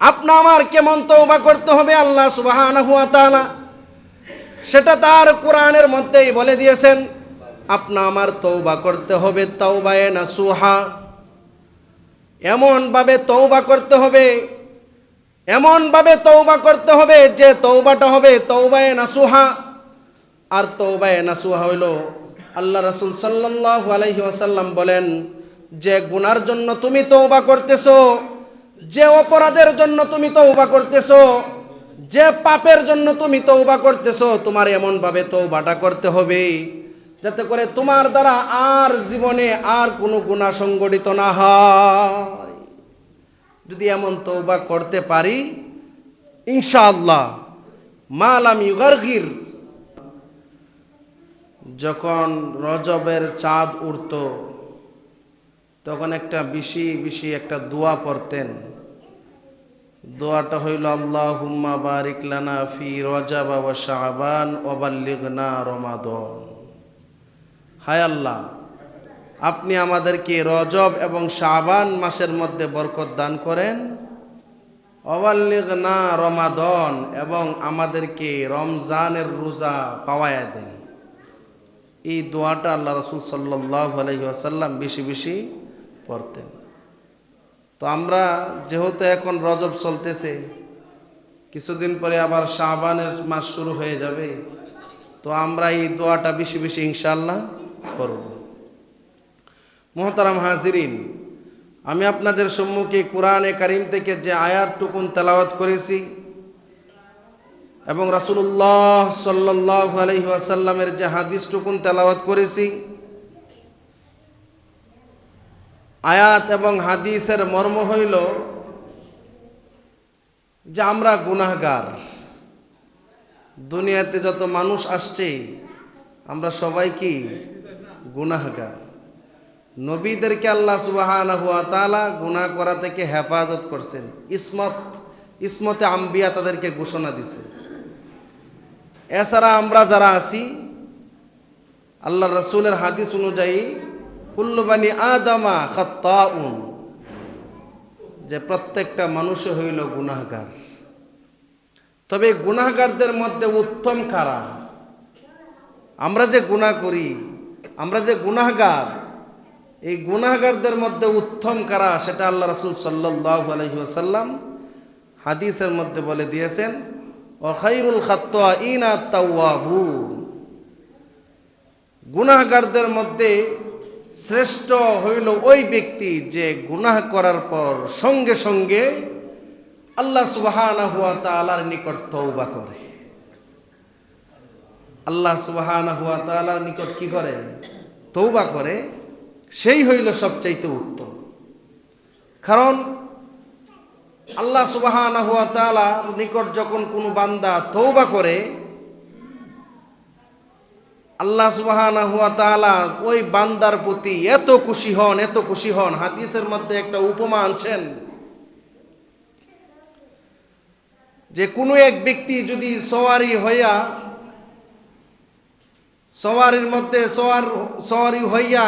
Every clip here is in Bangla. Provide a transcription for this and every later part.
আপনা আমার কেমন তওবা করতে হবে আল্লাহ সুবহানাহু ওয়া তাআলা? সেটা তার কোরআনের মধ্যেই বলে দিয়েছেন, আপনা আমার তওবা করতে হবে তওবায়ে নাসুহা। এমনভাবে তওবা করতে হবে, এমনভাবে তওবা করতে হবে যে তওবাটা হবে তওবায়ে নাসুহা। আর তওবায়ে নাসুহা হইল আল্লাহ রসুল আলাইহি ওয়াসাল্লাম বলেন যে গুনার জন্য তুমি তওবা করতেছো, যে অপরাধের জন্য তুমি তওবা করতেছো, যে পাপের জন্য তুমি তওবা করতেছো, তোমার এমনভাবে তওবাটা করতে হবে, যাতে করে তোমার দ্বারা আর জীবনে আর কোনো গুনাহ সংগঠিত না হয়। যদি এমন তৌবা করতে পারি, ইনশাআল্লাহ, মালাম ইউগারগির, যখন রজবের চাঁদ উঠত তখন একটা বেশি বেশি একটা দোয়া পড়তেন। দোয়াটা হইল আল্লাহ হুম্মা বারিক লানা ফি রজা বাবা শাহবান ওবাল্লিগনা রমাদন। হায় আল্লাহ, আপনি আমাদেরকে রজব এবং শাবান মাসের মধ্যে বরকত দান করেন। অবাল্লিগ না রমাদন, এবং আমাদেরকে রমজানের রোজা পাওয়ায়া দেন। এই দোয়াটা আল্লাহ রসুল সাল্লাহ আলহিহাসাল্লাম বেশি বেশি পড়তেন। তো আমরা যেহেতু এখন রজব চলতেছে, কিছুদিন পরে আবার শাহবানের মাস শুরু হয়ে যাবে, তো আমরা এই দোয়াটা বেশি বেশি ইনশাল্লাহ করব। মোহতারাম হাজিরিন, আমি আপনাদের সম্মুখে কোরআনে কারিম থেকে যে আয়াতটুকুন তেলাওয়াত করেছি এবং রাসুল্লাহ সাল্লাহ আলহি আসাল্লামের যে হাদিসটুকুন তেলাওয়াত করেছি আয়াত এবং হাদিসের মর্ম হইল যে আমরা গুনাহগার। দুনিয়াতে যত মানুষ আসছে, আমরা সবাই কি গুনাহগার। নবীদেরকে আল্লাহ হুয়া তালা গুনাহ করা থেকে হেফাজত করছেন। ইসমত, ইসমতে আম্বিয়া তাদেরকে ঘোষণা দিছে। এছাড়া আমরা যারা আছি আল্লাহ রসুলের হাদিস অনুযায়ী কুল্লবানি আদামা খত্তাউন। যে প্রত্যেকটা মানুষ হইল গুনাহগার। তবে গুনাহগারদের মধ্যে উত্তম কারা? আমরা যে গুনাহ করি, আমরা যে গুনাহগার, এই গুনাহগারদের মধ্যে উত্তম কারা সেটা আল্লাহ রসুল সাল্লাহ আলহিহাসাল্লাম হাদিসের মধ্যে বলে দিয়েছেন অখাইরুল খাত্তা ইনা তাওয়াবু গুনাহগারদের মধ্যে শ্রেষ্ঠ হইল ওই ব্যক্তি যে গুনাহ করার পর সঙ্গে সঙ্গে আল্লাহ সুবাহানা হুয়া নিকট তৌবা করে। আল্লাহ সুবাহানা হুয়া নিকট কি করে? তৌবা করে। সেই হইল সবচাইতে উত্তম। কারণ আল্লাহ সুবাহানা হুয়া নিকট যখন কোনো বান্দা তৌবা করে আল্লাহ সুবাহানা হুয়া তালা ওই বান্দার প্রতি এত খুশি হন, এত খুশি হন। হাদিসের মধ্যে একটা উপমা আনছেন। যে কোনো এক ব্যক্তি যদি সওয়ারি হইয়া, সওয়ারির মধ্যে সওয়ার, সওয়ারি হইয়া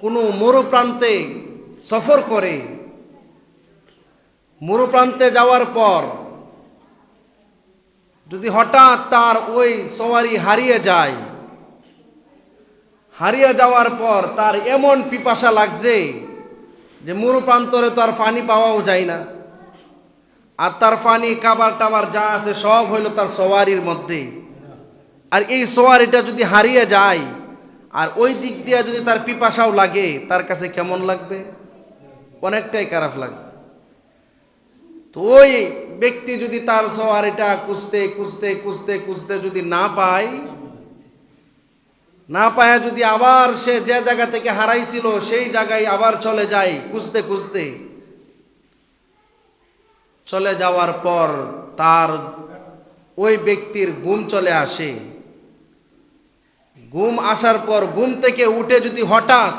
কোনো মরু প্রান্তে সফর করে মরু প্রান্তে যাওয়ার পর যদি হঠাৎ তার ওই সওয়ারি হারিয়ে যায় হারিয়ে যাওয়ার পর তার এমন পিপাসা লাগছে যে মরু প্রান্তরে তো আর পানি পাওয়াও যায় না। আর তার পানি কাবার টাবার যা আছে সব হইল তার সওয়ারির মধ্যে। আর এই সওয়ারিটা যদি হারিয়ে যায়, আর ওই দিক দিয়ে যদি তার পিপাসাও লাগে, তার কাছে কেমন লাগবে? অনেকটাই খারাপ লাগবে। তো ওই ব্যক্তি যদি তার সওয়ারিটা খুঁজতে খুঁজতে খুঁজতে খুঁজতে যদি না পায় না পায়া যদি আবার সে যে জায়গা থেকে হারাইছিল, সেই জায়গায় আবার চলে যায়, খুঁজতে খুঁজতে। চলে যাওয়ার পর তার ওই ব্যক্তির ঘুম চলে আসে। ঘুম আসার পর ঘুম থেকে উঠে যদি হঠাৎ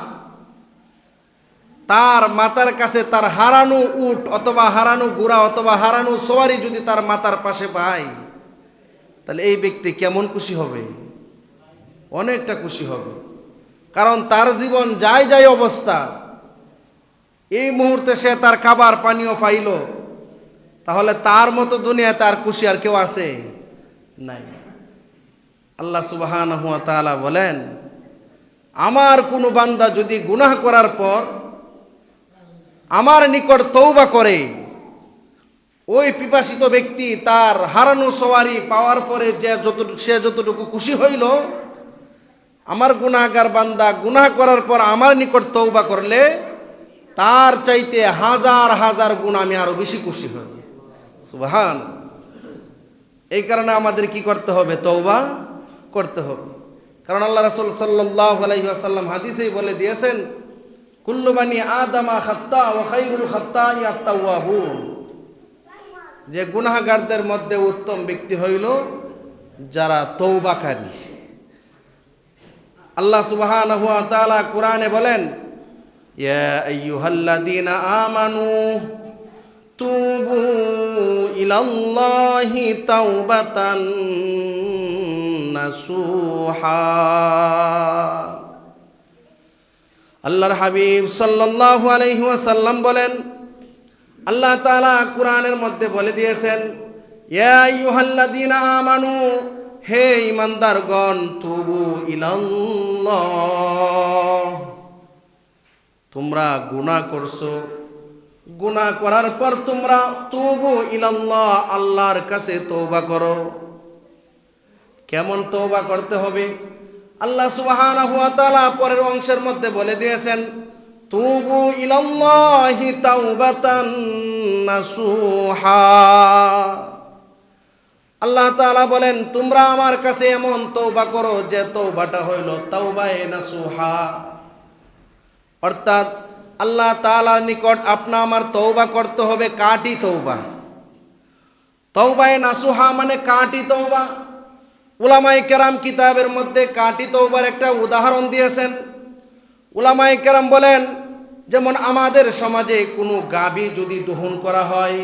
তার মাতার কাছে তার হারানো উট অথবা হারানো গুড়া অথবা হারানো সোয়ারি যদি তার মাতার পাশে পায়, তাহলে এই ব্যক্তি কেমন খুশি হবে? অনেকটা খুশি হবে। কারণ তার জীবন যাই যাই অবস্থা, এই মুহূর্তে সে তার খাবার পানীয় পাইল, তাহলে তার মতো দুনিয়াতে তার খুশি আর কেউ আছে? নাই। আল্লাহ সুবাহান হুয়া তাআলা বলেন, আমার কোনো বান্দা যদি গুনাহ করার পর আমার নিকট তৌবা করে, ওই পিপাসিত ব্যক্তি তার হারানো সওয়ারি পাওয়ার পরে যে যতটুকু সে যতটুকু খুশি হইল আমার গুনাহগার বান্দা গুনাহ করার পর আমার নিকট তৌবা করলে, তার চাইতে হাজার হাজার গুণ আমি আরও বেশি খুশি হই। সুবহান। এই কারণে আমাদের কি করতে হবে? তৌবা করতে হবে। কারণ আল্লাহ রাসূল সাল্লাল্লাহু আলাইহি ওয়াসাল্লাম হাদিসেই বলে দিয়েছেন, কুল্লু বানি আদামা খাত্তা ওয়া খাইরুল খাত্তাই আত-তাওয়াবুন। যে গুনাহগারদের মধ্যে উত্তম ব্যক্তি হইল যারা তৌবাকারী আল্লাহ সুবহানাহু ওয়া তাআলা কোরআনে বলেন, ইয়া আমানু তুবু ইলাল্লাহি তাওবাতান নাসুহা। আল্লাহর হাবিব সাল্লাল্লাহু আলাইহি ওয়াসাল্লাম বলেন, আল্লাহ তাআলা কোরআনের মধ্যে বলে দিয়েছেন, ইয়া আইয়ুহাল্লাযীনা আমানু হে ইমানদারগণ, তবু ইলাল্লাহ। তোমরা গুনাহ করছ। গুনাহ করার পর তোমরা তবু ইলাল্লাহ, আল্লাহর কাছে তৌবা করো। কেমন তৌবা করতে হবে? আল্লাহ সুবহানাহু ওয়া তাআলা পরের অংশের মধ্যে বলে দিয়েছেন, তুবু ইলাল্লাহি তাওবাতান নাসুহা। আল্লাহ তাআলা বলেন, তোমরা আমার কাছে এমন তৌবা করো যে তওবাটা হইল তাওবায়ে নাসুহা। অর্থাৎ আল্লাহ তাআলার নিকট আপনা আমার তৌবা করতে হবে কাটি তওবা। তওবায়ে নাসুহা মানে কাটি তওবা। উলামায়ে কেরাম কিতাবের মধ্যে কাটি তৌবার একটা উদাহরণ দিয়েছেন। উলামাই কেরাম বলেন, যেমন আমাদের সমাজে কোনো গাবি যদি দহন করা হয়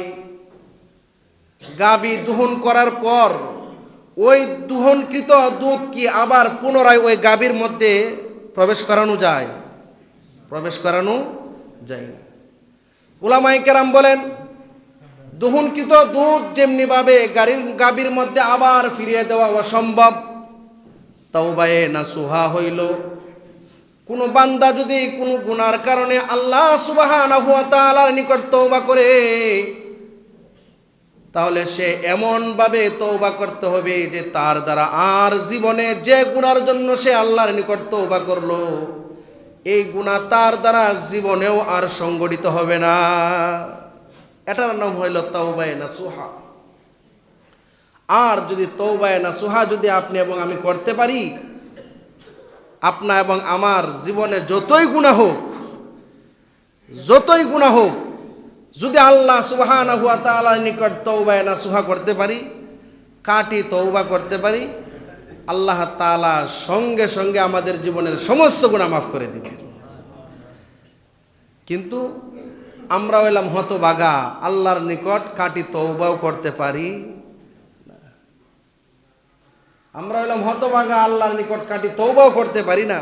গাবি দুহন করার পর, ওই দুহনকৃত দুধ কি আবার পুনরায় ওই গাবির মধ্যে প্রবেশ করানো যায়? প্রবেশ করানো যায় না। উলামাই কেরাম বলেন, দহনকৃত দুধ যেমনিভাবে গাড়ির, গাবির মধ্যে আবার ফিরিয়ে দেওয়া অসম্ভব। তাওবায়ে না সুহা হইল। কোনো বান্দা যদি কোনো গুনার কারণে আল্লাহ তাআলার নিকট তওবা করে তাহলে সে এমনভাবে তৌবা করতে হবে যে তার দ্বারা আর জীবনে যে গুণার জন্য সে আল্লাহর নিকট তৌবা করল, এই গুণা তার দ্বারা জীবনেও আর সংগঠিত হবে না। এটার নাম হইল তৌবায় না সুহা আর যদি তৌবায় না সুহা যদি আপনি এবং আমি করতে পারি, আপনা এবং আমার জীবনে যতই গুণা হোক, যতই গুণা হোক যদি আল্লাহ সুবাহান হুয়া তালার নিকট তৌবায় না সুহা করতে পারি, কাটি তৌবা করতে পারি, আল্লাহ তালা সঙ্গে সঙ্গে আমাদের জীবনের সমস্ত গুণা মাফ করে দিবেন কিন্তু আমরা হইলাম হতবাগা, আল্লাহর নিকট কাটি তৌবাও করতে পারি আমরা হইলাম হতবাগা, আল্লাহর নিকট কাটি তৌবাও করতে পারি না।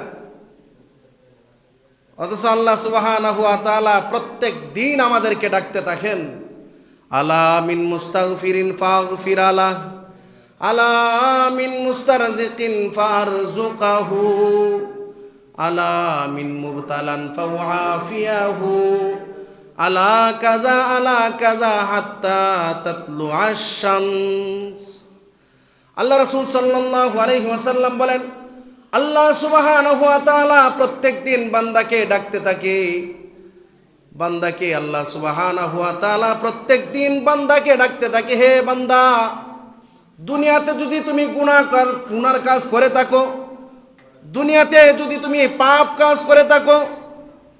অথচ আল্লাহ সুবাহানাহু ওয়া তাআলা প্রত্যেক দিন আমাদেরকে ডাকতে থাকেন। আলা মিন মুস্তাগফিরিন ফাগফির আলা আলা মিন মুস্তারজিকিন ফারজুকাহু আলা মিন মুবতালান ফাওয়াফিয়াহু। আলা কাযা আলা কাযা হাত্তা তাতলু আশ-শামস। আল্লাহ রাসূল সাল্লাল্লাহু আলাইহি ওয়াসাল্লাম বলেন আল্লাহ সুবহানাহু ওয়া তাআলা প্রত্যেকদিন বান্দাকে ডাকতে থাকে। বান্দাকে আল্লাহ সুবহানাহু ওয়া তাআলা প্রত্যেকদিন বান্দাকে ডাকতে থাকে, হে বান্দা, দুনিয়াতে যদি তুমি গুনাহ কর- গুনার কাজ করে থাকো, দুনিয়াতে যদি তুমি পাপ কাজ করে থাকো,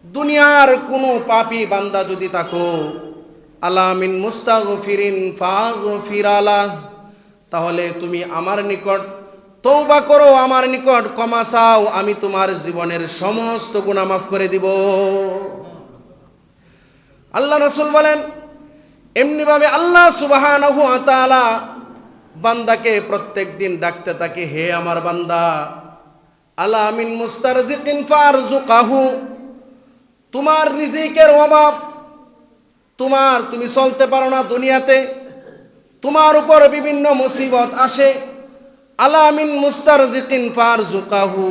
দুনিয়ার কোনো পাপী বান্দা যদি থাকো, আলামিন মুস্তাগফিরিন ফাগফির আলাহ তাহলে তুমি আমার নিকট তৌবা করো আমার নিকট, ক্ষমা চাও, আমি তোমার জীবনের সমস্ত গুণা মাফ করে দিব। আল্লাহ রসুল বলেন, এমনিভাবে আল্লাহ সুবাহানহু তাআলা বান্দাকে প্রত্যেক দিন ডাকতে থাকে, হে আমার বান্দা, আলা মিন মুস্তারজিকিন ফারজুকাহু তোমার রিজিকের অভাব, তোমার, তুমি চলতে পারো না দুনিয়াতে, তোমার উপর বিভিন্ন মুসিবত আসে আলামিন মুস্তার জিকিন ফার জুকাহু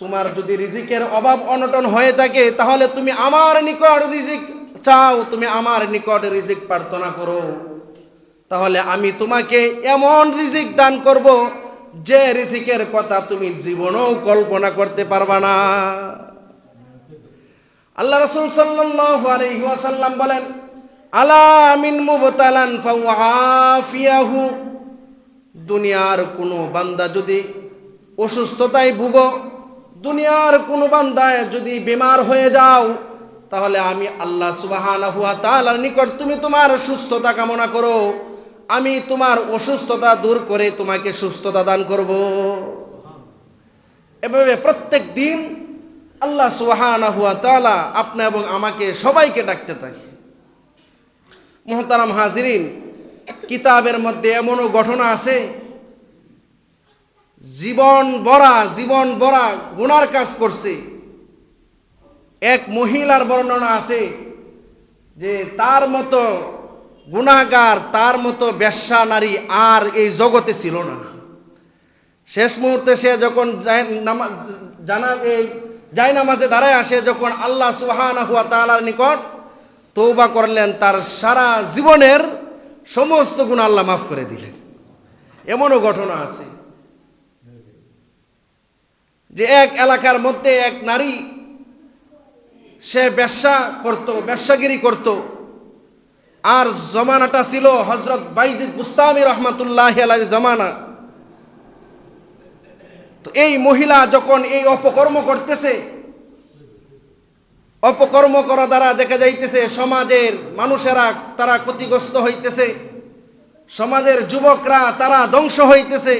তোমার যদি রিজিকের অভাব অনটন হয়ে থাকে, তাহলে তুমি আমার নিকট রিজিক চাও, তুমি আমার নিকট রিজিক প্রার্থনা করো। তাহলে আমি তোমাকে এমন রিজিক দান করব, যে রিজিকের কথা তুমি জীবনেও কল্পনা করতে পারবা না। আল্লাহ রসুল সাল্লাল্লাহু আলাইহি ওয়াসাল্লাম বলেন, আলা মিন মুবতালান ফাওয়াফিয়াহু দুনিয়ার কোনো বান্দা যদি অসুস্থতায় ভুগো, দুনিয়ার কোনো বান্দায় যদি বেমার হয়ে যাও, তাহলে আমি আল্লাহ সুবাহানাহু ওয়া তাআলার নিকট তুমি তোমার সুস্থতা কামনা করো। আমি তোমার অসুস্থতা দূর করে তোমাকে সুস্থতা দান করব। এভাবে প্রত্যেক দিন আল্লাহ সুবহানাহু ওয়া তাআলা আপনি এবং আমাকে সবাইকে ডাকতে থাকে। মোহতারাম হাজিরিন, কিতাবের মধ্যে এমনও ঘটনা আছে জীবন বরা জীবন বরা গুনার কাজ করছে। এক মহিলার বর্ণনা আছে যে তার মতো গুনাহগার, তার মতো বেশ্যা নারী আর এই জগতে ছিল না। শেষ মুহূর্তে সে যখন জানা এই যায় নামাজে দাঁড়ায় আসে যখন আল্লাহ সুহানা হুয়া তালার নিকট তৌবা করলেন, তার সারা জীবনের সমস্ত গুণ আল্লাহ মাফ করে দিলেন। এমনও ঘটনা আছে। যে এক এলাকার মধ্যে এক নারী, সে ব্যবসা করত, ব্যবসাগিরি করত। আর জমানাটা ছিল হজরত বাইজিদ বুস্তামি রহমতুল্লাহ আলাই জমানা। তো এই মহিলা যখন এই অপকর্ম করতেছে, অপকর্ম করা দ্বারা দেখা যাইতেছে সমাজের মানুষেরা তারা ক্ষতিগ্রস্ত হইতেছে, সমাজের যুবকরা তারা ধ্বংস হইতেছে।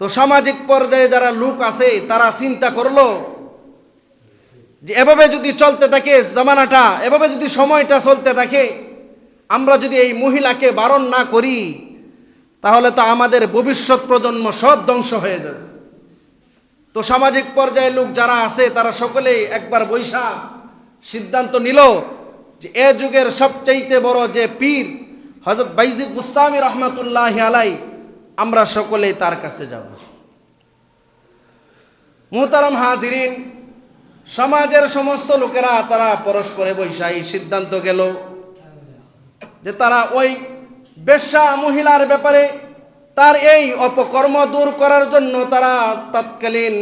তো সামাজিক পর্যায়ে যারা লোক আছে, তারা চিন্তা করল যে এভাবে যদি চলতে থাকে জামানাটা, এভাবে যদি সময়টা চলতে থাকে, আমরা যদি এই মহিলাকে বারণ না করি, তাহলে তো আমাদের ভবিষ্যৎ প্রজন্ম সব ধ্বংস হয়ে যাবে। তো সামাজিক পর্যায়ে লোক যারা আছে, তারা সকলেই একবার বৈশা সিদ্ধান্ত নিল যে এ যুগের সবচাইতে বড় যে পীর হজরত বাইজিদ মুস্তামি রহমতুল্লাহ আলাই আমরা সকলেই তার কাছে যাব। মুহতারাম হাজিরিন, সমাজের সমস্ত লোকেরা তারা পরস্পরে বৈশাই সিদ্ধান্ত গেল যে তারা ওই বেশ্যা মহিলার ব্যাপারে তার এই অপকর্ম দূর করার জন্য তারা তৎকালীন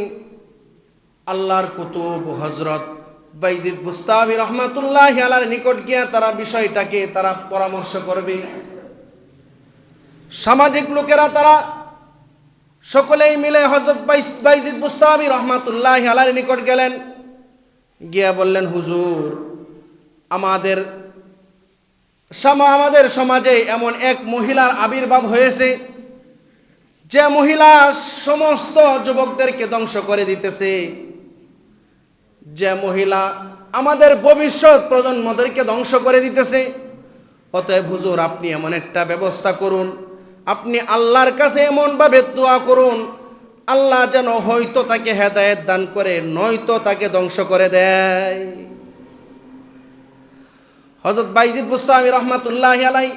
আল্লাহর কুতুব হজরত বাইজিদ বুস্তাবি রহমাতুল্লাহ আলার নিকট গিয়া তারা বিষয়টাকে তারা পরামর্শ করবে। সামাজিক লোকেরা তারা সকলেই মিলে হজরত বাইজিদ বুস্তাবি রহমাতুল্লাহ আলার নিকট গেলেন। গিয়া বললেন, হুজুর, আমাদের আমাদের সমাজে এমন এক মহিলার আবির্ভাব হয়েছে, যে মহিলা সমস্ত যুবকদেরকে ধ্বংস করে দিতেছে। যে মহিলা আমাদের ভবিষ্যৎ প্রজন্মদেরকে ধ্বংস করে দিতেছে। অতএব হুজুর, আপনি এমন একটা ব্যবস্থা করুন আপনি আল্লাহর কাছে এমনভাবে দোয়া করুন, আল্লাহ যেন হয়তো তাকে হেদায়েত দান করে, নয়তো তাকে ধ্বংস করে দেয়। হজরত বাইজিদ বুস্তামি রহমাতুল্লাহ আলাই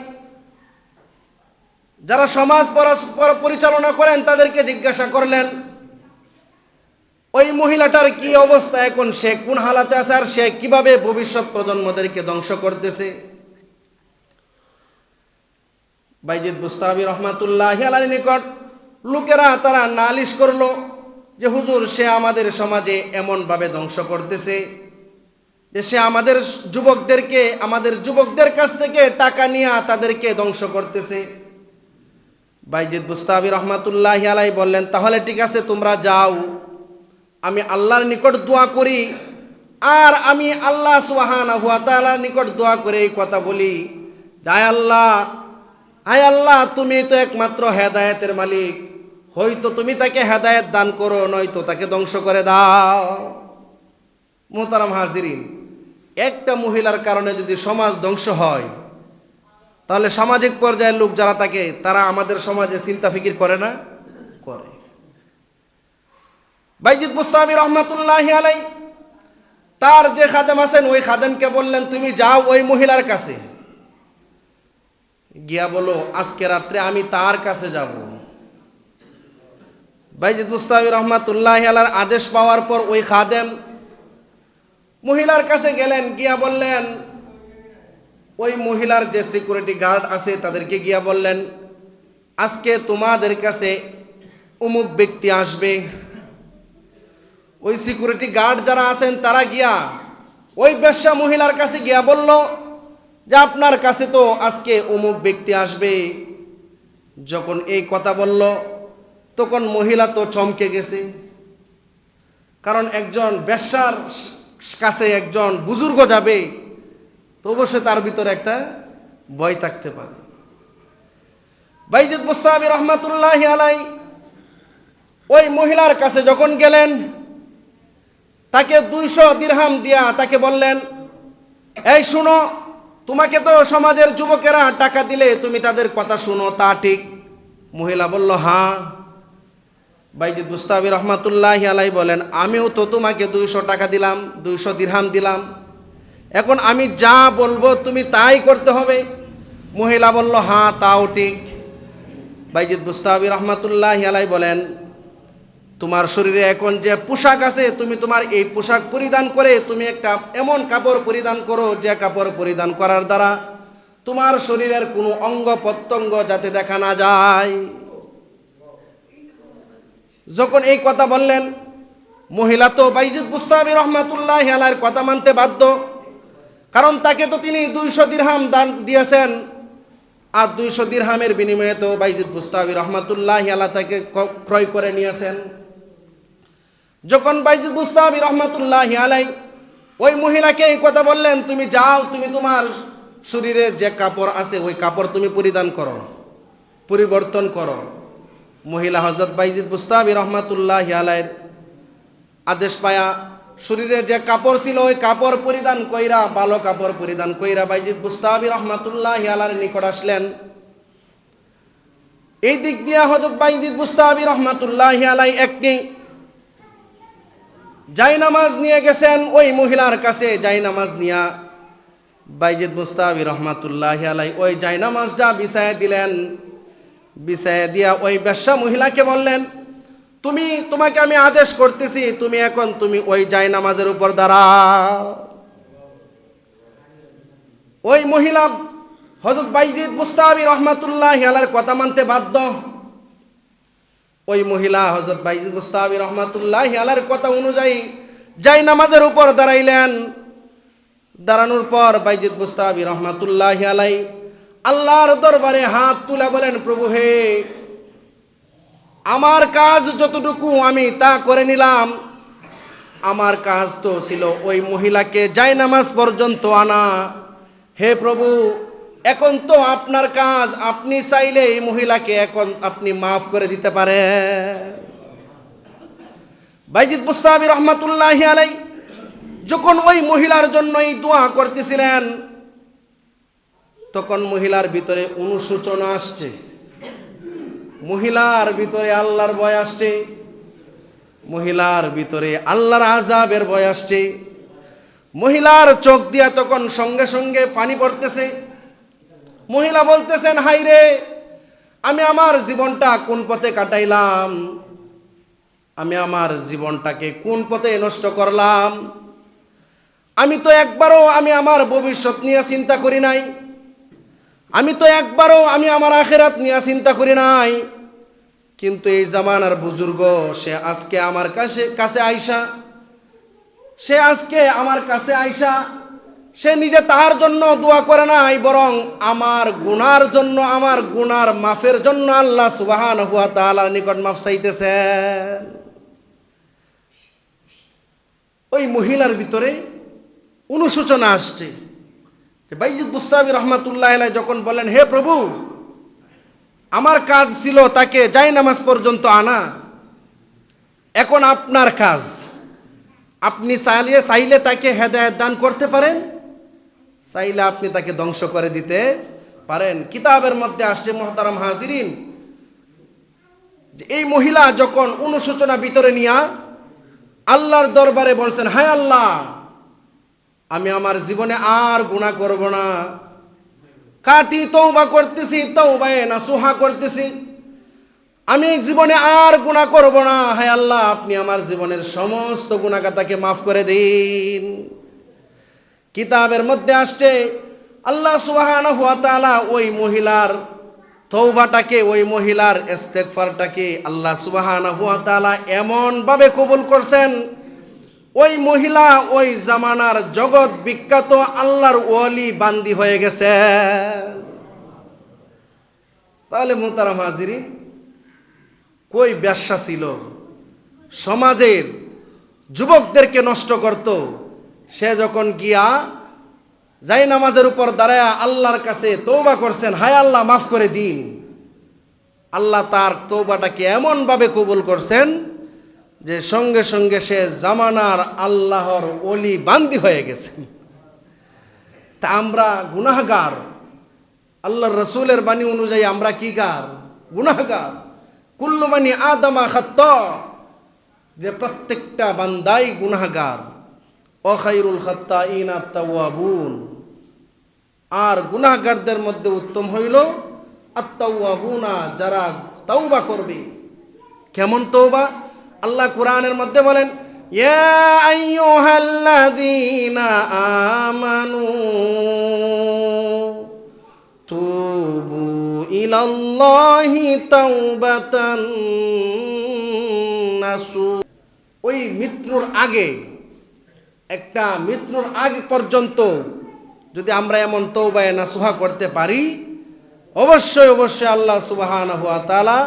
যারা সমাজ পরস্পর পরিচালনা করেন, তাদেরকে জিজ্ঞাসা করলেন, ওই মহিলাটার কি অবস্থা? এখন সে কোন হালাতে আছে? আর সে কীভাবে ভবিষ্যৎ প্রজন্মদেরকে ধ্বংস করতেছে? বাইজিদ বুস্তাবি রহমাতুল্লাহ আলার নিকট লোকেরা তারা নালিশ করল যে হুজুর, সে আমাদের সমাজে এমনভাবে ধ্বংস করতেছে যে সে আমাদের যুবকদেরকে, আমাদের যুবকদের কাছ থেকে টাকা নিয়ে তাদেরকে ধ্বংস করতেছে। বাইজিদ বুস্তাবি রহমাতুল্লাহ আলাই বললেন, তাহলে ঠিক আছে, তোমরা যাও। আমি আল্লাহর নিকট দোয়া করি আর আমি আল্লাহ সুহানা হুয়া তালার নিকট দোয়া করে এই কথা বলি। আয় আল্লাহ আয় আল্লাহ, তুমি তো একমাত্র হেদায়েতের মালিক। হয়তো তুমি তাকে হেদায়েত দান করো, নয়তো তাকে ধ্বংস করে দাও। মোহতারাম হাজিরিন, একটা মহিলার কারণে যদি সমাজ ধ্বংস হয়, তাহলে সামাজিক পর্যায়ের লোক যারা থাকে, তারা আমাদের সমাজে চিন্তা ফিকির করে না? করে। বাইজিদ মুস্তামি রহমাতুল্লাহ আলাই তার যে খাদেম আছেন, ওই খাদেমকে বললেন, তুমি যাও ওই মহিলার কাছে। গিয়া বলো, আজকে রাত্রে আমি তার কাছে যাব। বাইজিদ মুস্তাফি রহমাতুল্লাহ আলার আদেশ পাওয়ার পর ওই খাদেম মহিলার কাছে গেলেন, গিয়া বললেন, ওই মহিলার যে সিকিউরিটি গার্ড আছে তাদেরকে গিয়া বললেন, আজকে তোমাদের কাছে অমুক ব্যক্তি আসবে। ওই সিকিউরিটি গার্ড যারা আছেন তারা গিয়া, ওই বেশ্যা মহিলার কাছে গিয়া বলল যে আপনার কাছে তো আজকে অমুক ব্যক্তি আসবে। যখন এই কথা বলল, তখন মহিলা তো চমকে গেছে। কারণ একজন বেশ্যার কাছে একজন বুজুর্গ যাবে, তো অবশ্যই তার ভিতরে একটা ভয় থাকতে পারে। বাইজিদ মুস্তাবি রহমাতুল্লাহ আলাই ওই মহিলার কাছে যখন গেলেন, তাকে দুইশো দিরহাম দিয়া তাকে বললেন, এই শুনো তোমাকে তো সমাজের যুবকেরা টাকা দিলে তুমি তাদের কথা শুনো, তা ঠিক। মহিলা বলল হ্যাঁ। বাইজিদ মুস্তাবি রহমাতুল্লাহ আলাই বলেন, আমিও তো তোমাকে দুইশো টাকা দিলাম, দুইশো দিরহাম দিলাম। এখন আমি যা বলব তুমি তাই করতে হবে। মহিলা বলল হ্যাঁ তাও ঠিক। বাইজিদ মুস্তাবি রহমাতুল্লাহ আলাই বলেন তোমার শরীরে এখন যে পোশাক আছে, তুমি তোমার এই পোশাক পরিধান করে তুমি একটা এমন কাপড় পরিধান করো যে কাপড় পরিধান করার দ্বারা তোমার শরীরের কোনো অঙ্গ প্রত্যঙ্গ যাতে দেখা না যায়। যখন এই কথা বললেন, মহিলা তো বাইজিদ বুস্তাবি রহমাতুল্লাহ আলার কথা মানতে বাধ্য। কারণ তাকে তো তিনি দুইশো দিরহাম দান দিয়েছেন। আর দুইশো দিরহামের বিনিময়ে তো বাইজিদ বুস্তাবি রহমাতুল্লাহ আল্লাহ তাকে ক্রয় করে নিয়েছেন। যখন বাইজিদ মুস্তাবি রহমাতুল্লাহ আলাই ওই মহিলাকে এই কথা বললেন, তুমি যাও, তুমি তোমার শরীরের যে কাপড় আছে, ওই কাপড় তুমি পরিধান করো, পরিবর্তন করো। মহিলা হজরত বাইজিদ মুস্তাবি রহমাতুল্লাহ আলাইয়ের আদেশ পায়া, শরীরে যে কাপড় ছিল, ওই কাপড় পরিধান কইরা, ভালো কাপড় পরিধান কইরা বাইজিদ মুস্তাবি রহমাতুল্লাহ আলার নিকট আসলেন। এই দিক দিয়া হজরত বাইজিদ মুস্তাবি রহমাতুল্লাহ আলাই একটি জাই নামাজ নিয়ে গেছেন, ওই মহিলার কাছে জাই নামাজ নিয়া বাইজিদ মুস্তাবি রহমাতুল্লাহ আলাই ওই জাই নামাজটা বিছায় দিলেন। বিছায় দিয়া ওই ব্যবসা মহিলাকে বললেন, তুমি, তোমাকে আমি আদেশ করতেছি, তুমি এখন তুমি ওই জাই নামাজের উপর দাঁড়াও। ওই মহিলা হজরত বাইজিদ মুস্তাবি রহমাতুল্লাহ আলার কথা মানতে বাধ্য। ওই মহিলা হজরত বাইজিদ মুস্তাবি রহমাতুল্লাহ আলার কথা অনুযায়ী জাই নামাজের উপর দাঁড়াইলেন, দাঁড়ানোর পর বাইজিদ মুস্তাবি রহমাতুল্লাহ আলাই আল্লাহর দরবারে হাত তুলে বলেন, প্রভু হে, আমার কাজ যতটুকু আমি তা করে নিলাম, আমার কাজ তো ছিল ওই মহিলাকে যাই নামাজ পর্যন্ত আনা। হে প্রভু এখন তো আপনার কাজ, আপনি চাইলে এই মহিলাকে এখন আপনি মাফ করে দিতে পারেন। বাইজিদ মুস্তাবি রহমাতুল্লাহ আলাই যখন ওই মহিলার জন্য এই দোয়া করতেছিলেন, তখন মহিলার ভিতরে অনুশোচনা আসছে। মহিলার ভিতরে আল্লাহর ভয় আসছে, মহিলার ভিতরে আল্লাহর আজাবের ভয় আসছে। মহিলার চোখ দিয়া তখন সঙ্গে সঙ্গে পানি পড়তেছে। মহিলা বলতেছেন হাই রে, আমি আমার জীবনটা কোন পথে কাটাইলাম? আমি আমার জীবনটাকে কোন পথে নষ্ট করলাম? আমি তো একবারও আমি আমার ভবিষ্যৎ নিয়ে চিন্তা করি নাই। আমি তো একবারও আমি আমার আখেরাত নিয়ে চিন্তা করি নাই। কিন্তু এই জামানার বুজুর্গ, সে আজকে আমার কাছে কাছে আইসা, সে আজকে আমার কাছে আইসা সে নিজে তার জন্য দোয়া করে নাই, বরং আমার গুনার জন্য, আমার গুনার মাফের জন্য আল্লাহ সুবাহান হুয়া তালার নিকট মাফ চাইতেছেন। ওই মহিলার ভিতরে অনুশোচনা আসছে বাইজিদ মুস্তাবি রহমাতুল্লাহ যখন বলেন, হে প্রভু, আমার কাজ ছিল তাকে যাই নামাজ পর্যন্ত আনা, এখন আপনার কাজ। আপনি চাইলে চাইলে তাকে হেদায়ত দান করতে পারেন চাইলে আপনি তাকে ধ্বংস করে দিতে পারেন। কিতাবের মধ্যে আসছে মহতারাম হাজিরিন এই মহিলা যখন অনুশোচনা ভিতরে নিয়া আল্লাহর দরবারে বলছেন, হায় আল্লাহ, আমি আমার জীবনে আর গুণা করব না। কাটি তৌবা করতেছি তৌবায় না সুহা করতেছি। আমি জীবনে আর গুণা করব না। হায় আল্লাহ, আপনি আমার জীবনের সমস্ত গুণাগাতাকে মাফ করে দিন। কিতাবের মধ্যে আসছে, আল্লাহ সুবহানাহু ওয়া তাআলা ওই মহিলার তৌবাটাকে ওই মহিলার ইস্তেগফারটাকে আল্লাহ সুবহানাহু ওয়া তাআলা এমন ভাবে কবুল করছেন। ওই মহিলা ওই জামানার জগৎ বিখ্যাত আল্লাহর ওয়ালি বান্দি হয়ে গেছে। তাহলে মোতারাম হাজিরি, কই ব্যবসা ছিল? সমাজের যুবকদেরকে নষ্ট করত সে যখন গিয়া যাই নামাজের উপর দাঁড়ায় আল্লাহর কাছে তৌবা করছেন, হায় আল্লাহ, মাফ করে দিন। আল্লাহ তার তৌবাটাকে এমনভাবে কবুল করছেন যে সঙ্গে সঙ্গে সে জামানার আল্লাহর অলি বান্দি হয়ে গেছে। তা আমরা গুনাহগার। আল্লাহর রসুলের বাণী অনুযায়ী আমরা কি গার? গুনাহগার। কুল্লু বাণী আদমা খাত্ত যে প্রত্যেকটা বান্দাই গুনাহগার। অখাইরুল খত্তা ইনা তাওয়াবুন আর গুনাহগারদের মধ্যে উত্তম হইল আত্মাউয়াবুনা যারা তাওবা করবে। কেমন তৌবা আল্লাহ কোরআনের মধ্যে বলেন আমানু তুবু ইলাল্লাহি তাওবাতান নাসু। ওই মৃত্যুর আগে একটা মৃত্যুর আগ পর্যন্ত যদি আমরা এমন তৌবায় নাসুহা করতে পারি, অবশ্যই অবশ্যই আল্লাহ সুবাহান হুয়া তালা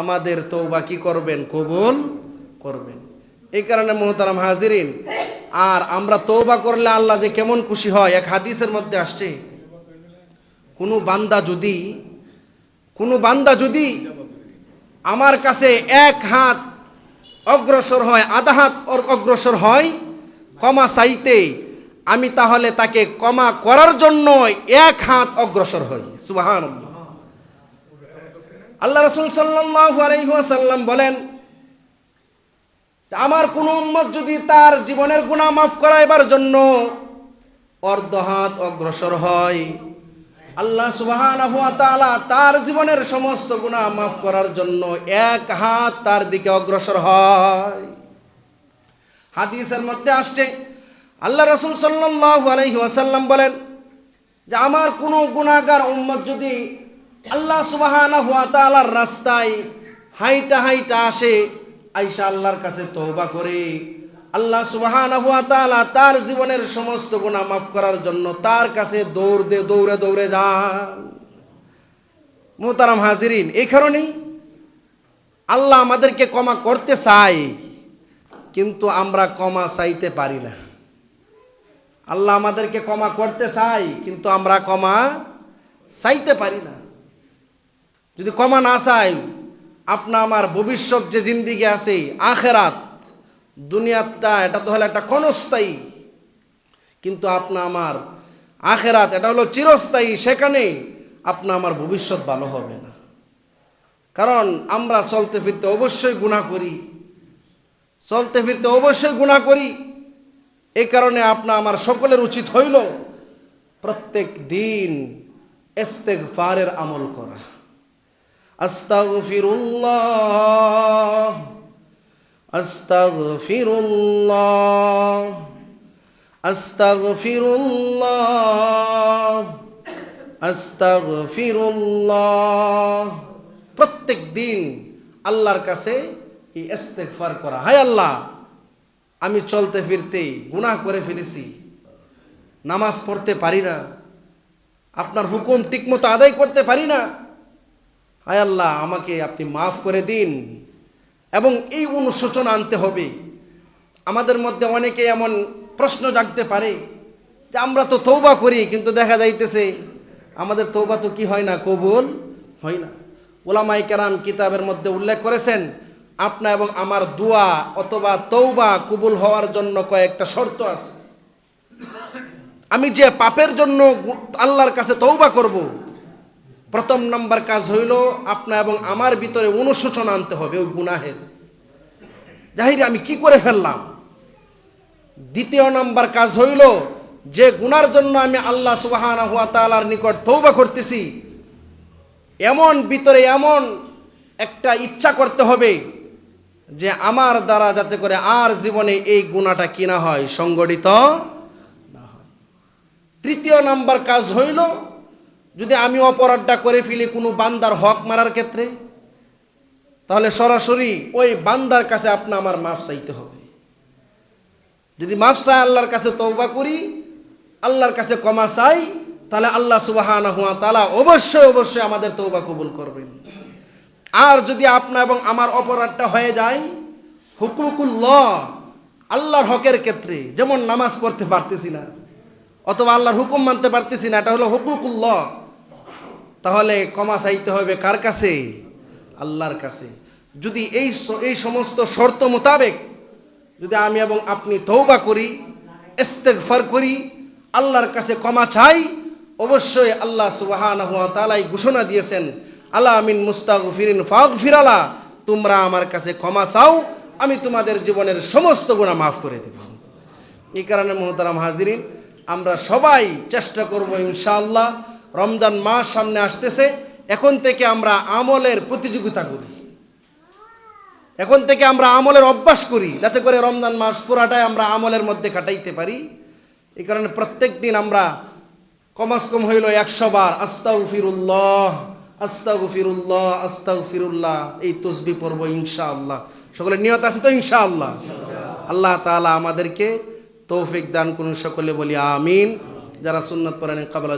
আমাদের তৌবা কি করবেন? কবুল করবেন। এই কারণে মোহতারাম হাজিরিন, আর আমরা তৌবা করলে আল্লাহ যে কেমন খুশি হয়, এক হাদিসের মধ্যে আসছে, কোনো বান্দা যদি, কোনো বান্দা যদি আমার কাছে এক হাত অগ্রসর হয়, আধা হাত অগ্রসর হয় কমা চাইতে আমি তাহলে তাকে কমা করার জন্য এক হাত অগ্রসর হই। সুবাহান আল্লাহ রসুল আলাইসাল্লাম বলেন, আমার কোন উম্মত যদি তার জীবনের গুণা মাফ করাইবার জন্য অর্ধ হাত অগ্রসর হয়, আল্লাহ তাআলা তার জীবনের সমস্ত গুনাহ মাফ করার জন্য এক হাত তার দিকে অগ্রসর হয়। হাদিসের মধ্যে আসছে। আল্লাহ রাসূল সাল্লাল্লাহু আলাইহি ওয়াসাল্লাম বলেন যে, আমার কোনো গুণাগার উম্মত যদি আল্লাহ সুবহানাহু ওয়া তাআলার রাস্তায় হাইটা হাইটা আসে, আইসা আল্লাহর কাছে তওবা করে। আল্লাহ সুবহানাহু ওয়া তাআলা তার জীবনের সমস্ত গুণা মাফ করার জন্য তার কাছে দৌড় দে দৌড়ে দৌড়ে যান। মোহতারাম হাজিরিন, এই কারণেই আল্লাহ আমাদেরকে ক্ষমা করতে চাই কিন্তু আমরা ক্ষমা চাইতে পারি না। আল্লাহ আমাদেরকে ক্ষমা করতে চাই কিন্তু আমরা ক্ষমা চাইতে পারি না। যদি ক্ষমা না চাই আপনা আমার ভবিষ্যৎ যে জিন্দিগি আছে, আখেরাত, দুনিয়াটা, এটা তো হলো একটা ক্ষণস্থায়ী। কিন্তু আপনা আমার আখেরাত, এটা হলো চিরস্থায়ী, সেখানে আপনা আমার ভবিষ্যৎ ভালো হবে না। কারণ আমরা চলতে ফিরতে অবশ্যই গুণা করি। চলতে ফিরতে অবশ্যই গুণা করি। এই কারণে আপনা আমার সকলের উচিত হইল প্রত্যেক দিন ইস্তেগফারের আমল করা। প্রত্যেক দিন আল্লাহর কাছে এই ইস্তেগফার করা। হায় আল্লাহ, আমি চলতে ফিরতে গুনাহ করে ফেলেছি, নামাজ পড়তে পারি না, আপনার হুকুম ঠিকমতো আদায় করতে পারি না। হায় আল্লাহ, আমাকে আপনি মাফ করে দিন এবং এই অনুশোচনা আনতে হবে। আমাদের মধ্যে অনেকে এমন প্রশ্ন জাগতে পারে যে, আমরা তো তৌবা করি, কিন্তু দেখা যাইতেছে আমাদের তৌবা তো কি হয় না, কবুল হয় না। ওলামাই কেরাম কিতাবের মধ্যে উল্লেখ করেছেন আপনা এবং আমার দোয়া অথবা তৌবা কবুল হওয়ার জন্য কয়েকটা শর্ত আছে। আমি যে পাপের জন্য আল্লাহর কাছে তৌবা করব, প্রথম নম্বর কাজ হইল আপনা এবং আমার ভিতরে অনুশোচনা আনতে হবে ওই গুনাহের। জাহিরে, আমি কি করে ফেললাম? দ্বিতীয় নম্বর কাজ হইল যে গুনার জন্য আমি আল্লাহ সুবাহানা হুয়া তালার নিকট তৌবা করতেছি, এমন ভিতরে এমন একটা ইচ্ছা করতে হবে যে আমার দ্বারা যাতে করে আর জীবনে এই গুণাটা কিনা হয়, সংগঠিত না হয়। তৃতীয় নাম্বার কাজ হইল, যদি আমি অপরাধটা করে ফেলি কোনো বান্দার হক মারার ক্ষেত্রে, তাহলে সরাসরি ওই বান্দার কাছে আপনি আমার মাফ চাইতে হবে। যদি মাফ চাই আল্লাহর কাছে তৌবা করি, আল্লাহর কাছে ক্ষমা চাই, তাহলে আল্লাহ সুবাহানা হুয়া তালা অবশ্যই অবশ্যই আমাদের তৌবা কবুল করবেন। আর যদি আপনার এবং আমার অপরাধটা হয়ে যায় হুকুকুল্লাহ আল্লাহর হকের ক্ষেত্রে, যেমন নামাজ পড়তে পারতেছি না, অথবা আল্লাহর হুকুম মানতে পারতেছি না, এটা হলো হুকুকুল্লাহ তাহলে ক্ষমা চাইতে হবে কার কাছে? আল্লাহর কাছে। যদি এই এই সমস্ত শর্ত মোতাবেক যদি আমি এবং আপনি তৌবা করি, ইস্তেগফার করি, আল্লাহর কাছে ক্ষমা চাই, অবশ্যই আল্লাহ সুবহানাহু ঘোষণা তাআলাই ঘোষণা আমিন মুস্তাক মিন মুস্তাগফিরিন ফাগফিরালা। তোমরা আমার কাছে ক্ষমা চাও, আমি তোমাদের জীবনের সমস্ত গুণা মাফ করে দেব। এই কারণে মোহতারাম হাজিরিন, আমরা সবাই চেষ্টা করব ইনশাআল্লাহ, রমজান মাস সামনে আসতেছে, এখন থেকে আমরা আমলের প্রতিযোগিতা করি। এখন থেকে আমরা আমলের অভ্যাস করি, যাতে করে রমজান মাস পুরাটাই আমরা আমলের মধ্যে কাটাইতে পারি। এই কারণে প্রত্যেক দিন আমরা কমাস কম হইল একশো বার আস্তাউ ফিরুল্লাহ আস্তাগফিরুল্লাহ। আস্তাউ এই তসবি পড়ব ইনশাআল্লাহ। সকলে নিয়ত আছে তো ইনশাআল্লাহ? আল্লাহ তাআলা আমাদেরকে তৌফিক দান করুন, সকলে বলি আমিন। যারা সুন্নত পরায়ণ কাবলা